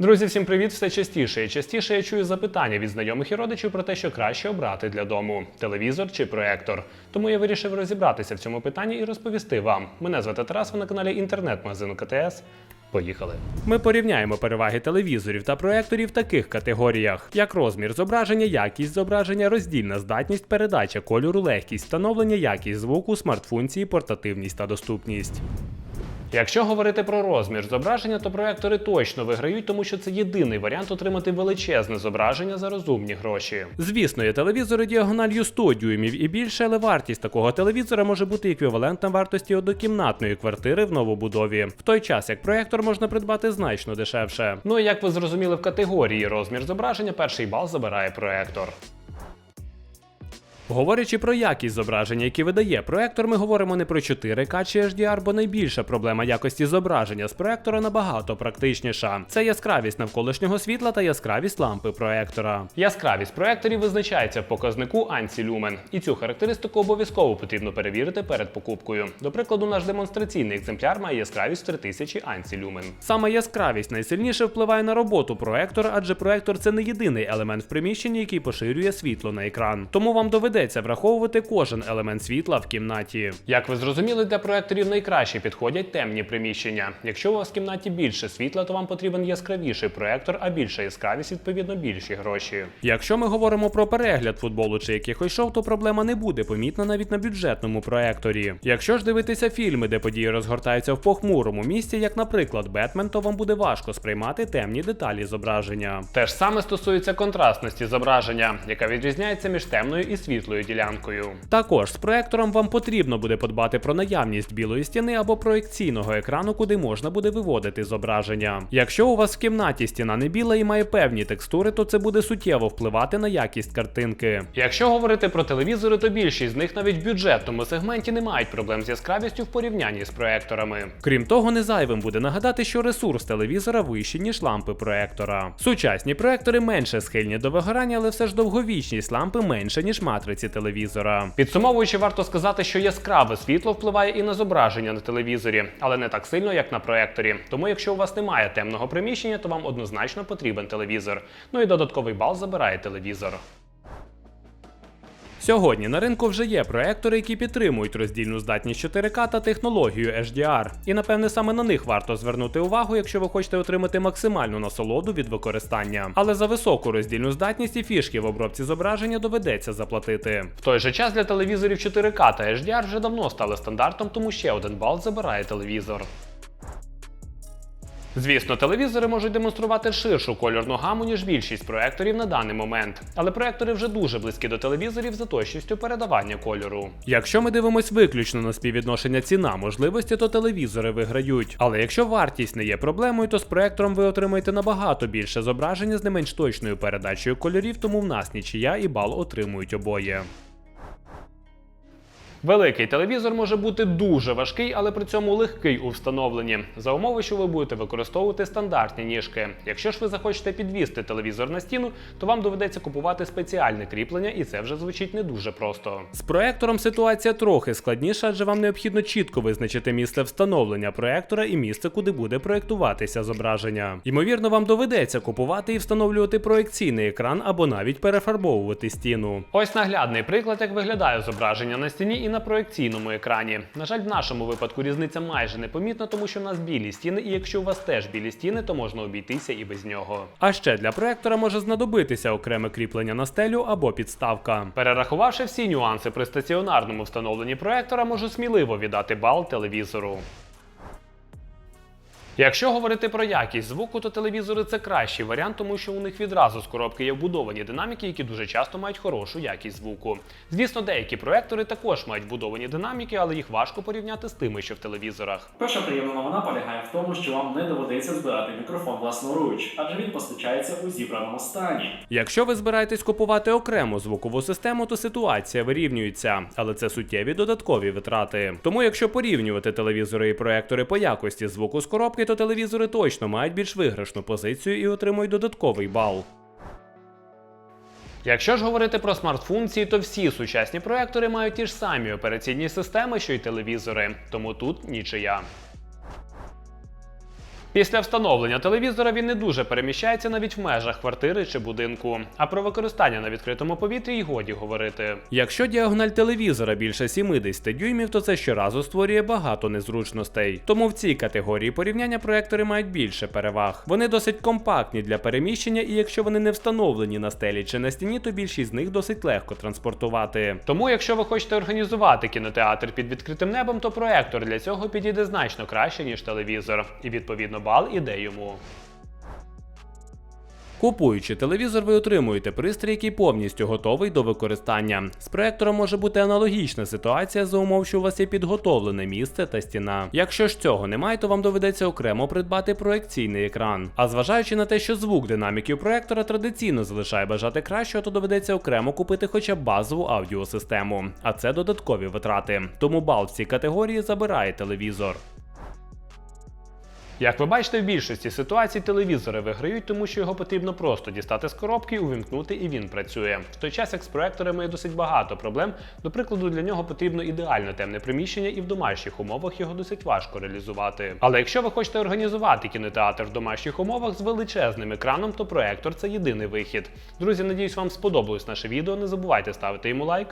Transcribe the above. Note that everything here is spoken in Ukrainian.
Друзі, всім привіт! Все частіше і частіше я чую запитання від знайомих і родичів про те, що краще обрати для дому телевізор чи проектор. Тому я вирішив розібратися в цьому питанні і розповісти вам. Мене звати Тарас, ви на каналі інтернет-магазину КТС. Поїхали. Ми порівняємо переваги телевізорів та проекторів в таких категоріях: як розмір зображення, якість зображення, роздільна здатність, передача кольору, легкість, встановлення, якість звуку, смарт-функції, портативність та доступність. Якщо говорити про розмір зображення, то проектори точно виграють, тому що це єдиний варіант отримати величезне зображення за розумні гроші. Звісно, є телевізори діагональю 100 дюймів і більше, але вартість такого телевізора може бути еквівалентна вартості однокімнатної квартири в новобудові. В той час як проектор можна придбати значно дешевше. Ну і як ви зрозуміли в категорії розмір зображення, перший бал забирає проектор. Говорячи про якість зображення, які видає проектор, ми говоримо не про 4К чи HDR, бо найбільша проблема якості зображення з проектора набагато практичніша. Це яскравість навколишнього світла та яскравість лампи проектора. Яскравість проекторів визначається в показнику ANSI Lumen, і цю характеристику обов'язково потрібно перевірити перед покупкою. До прикладу, наш демонстраційний екземпляр має яскравість 3000 ANSI Lumen. Саме яскравість найсильніше впливає на роботу проектора, адже проектор це не єдиний елемент в приміщенні, який поширює світло на екран. Тому вам доведеться враховувати кожен елемент світла в кімнаті. Як ви зрозуміли, для проекторів найкраще підходять темні приміщення. Якщо у вас в кімнаті більше світла, то вам потрібен яскравіший проектор, а більша яскравість, відповідно, більші гроші. Якщо ми говоримо про перегляд футболу чи якихось шоу, то проблема не буде помітна навіть на бюджетному проекторі. Якщо ж дивитися фільми, де події розгортаються в похмурому місці, як, наприклад, Бетмен, то вам буде важко сприймати темні деталі зображення. Те ж саме стосується контрастності зображення, яка відрізняється між темною і світлою ділянкою. Також з проектором вам потрібно буде подбати про наявність білої стіни або проекційного екрану, куди можна буде виводити зображення. Якщо у вас в кімнаті стіна не біла і має певні текстури, то це буде суттєво впливати на якість картинки. Якщо говорити про телевізори, то більшість з них навіть в бюджетному сегменті не мають проблем з яскравістю в порівнянні з проекторами. Крім того, не зайвим буде нагадати, що ресурс телевізора вищий, ніж лампи проектора. Сучасні проектори менше схильні до вигорання, але все ж довговічність лампи менша, ніж матриці телевізора. Підсумовуючи, варто сказати, що яскраве світло впливає і на зображення на телевізорі, але не так сильно, як на проекторі. Тому, якщо у вас немає темного приміщення, то вам однозначно потрібен телевізор. Ну і додатковий бал забирає телевізор. Сьогодні на ринку вже є проектори, які підтримують роздільну здатність 4К та технологію HDR. І напевне саме на них варто звернути увагу, якщо ви хочете отримати максимальну насолоду від використання. Але за високу роздільну здатність і фішки в обробці зображення доведеться заплатити. В той же час для телевізорів 4К та HDR вже давно стали стандартом, тому ще один бал забирає телевізор. Звісно, телевізори можуть демонструвати ширшу кольорну гаму, ніж більшість проекторів на даний момент, але проектори вже дуже близькі до телевізорів за точністю передавання кольору. Якщо ми дивимось виключно на співвідношення ціна можливості, то телевізори виграють. Але якщо вартість не є проблемою, то з проектором ви отримаєте набагато більше зображення з не менш точною передачею кольорів, тому в нас нічия і бал отримують обоє. Великий телевізор може бути дуже важкий, але при цьому легкий у встановленні, за умови, що ви будете використовувати стандартні ніжки. Якщо ж ви захочете підвісти телевізор на стіну, то вам доведеться купувати спеціальне кріплення, і це вже звучить не дуже просто. З проектором ситуація трохи складніша, адже вам необхідно чітко визначити місце встановлення проектора і місце, куди буде проектуватися зображення. Ймовірно, вам доведеться купувати і встановлювати проекційний екран або навіть перефарбовувати стіну. Ось наглядний приклад, як виглядає зображення на стіні і на проекційному екрані. На жаль, в нашому випадку різниця майже непомітна, тому що в нас білі стіни, і якщо у вас теж білі стіни, то можна обійтися і без нього. А ще для проектора може знадобитися окреме кріплення на стелю або підставка. Перерахувавши всі нюанси при стаціонарному встановленні проектора, можу сміливо віддати бал телевізору. Якщо говорити про якість звуку, то телевізори це кращий варіант, тому що у них відразу з коробки є вбудовані динаміки, які дуже часто мають хорошу якість звуку. Звісно, деякі проектори також мають вбудовані динаміки, але їх важко порівняти з тими, що в телевізорах. Перша приємна новина полягає в тому, що вам не доведеться збирати мікрофон власноруч, адже він постачається у зібраному стані. Якщо ви збираєтесь купувати окрему звукову систему, то ситуація вирівнюється, але це суттєві додаткові витрати. Тому, якщо порівнювати телевізори і проектори по якості звуку з коробки, то телевізори точно мають більш виграшну позицію і отримують додатковий бал. Якщо ж говорити про смарт-функції, то всі сучасні проектори мають ті ж самі операційні системи, що й телевізори, тому тут нічия. Після встановлення телевізора він не дуже переміщається навіть в межах квартири чи будинку. А про використання на відкритому повітрі й годі говорити. Якщо діагональ телевізора більше 70 дюймів, то це щоразу створює багато незручностей. Тому в цій категорії порівняння проектори мають більше переваг. Вони досить компактні для переміщення, і якщо вони не встановлені на стелі чи на стіні, то більшість з них досить легко транспортувати. Тому, якщо ви хочете організувати кінотеатр під відкритим небом, то проектор для цього підійде значно краще, ніж телевізор. І відповідно бал іде йому. Купуючи телевізор, ви отримуєте пристрій, який повністю готовий до використання. З проектором може бути аналогічна ситуація за умов, що у вас є підготовлене місце та стіна. Якщо ж цього немає, то вам доведеться окремо придбати проекційний екран. А зважаючи на те, що звук динаміків проектора традиційно залишає бажати кращого, то доведеться окремо купити хоча б базову аудіосистему. А це додаткові витрати. Тому бал в цій категорії забирає телевізор. Як ви бачите, в більшості ситуацій телевізори виграють, тому що його потрібно просто дістати з коробки, увімкнути і він працює. В той час як з проекторами є досить багато проблем. До прикладу, для нього потрібно ідеально темне приміщення, і в домашніх умовах його досить важко реалізувати. Але якщо ви хочете організувати кінотеатр в домашніх умовах з величезним екраном, то проектор це єдиний вихід. Друзі, надіюсь, вам сподобалось наше відео. Не забувайте ставити йому лайк.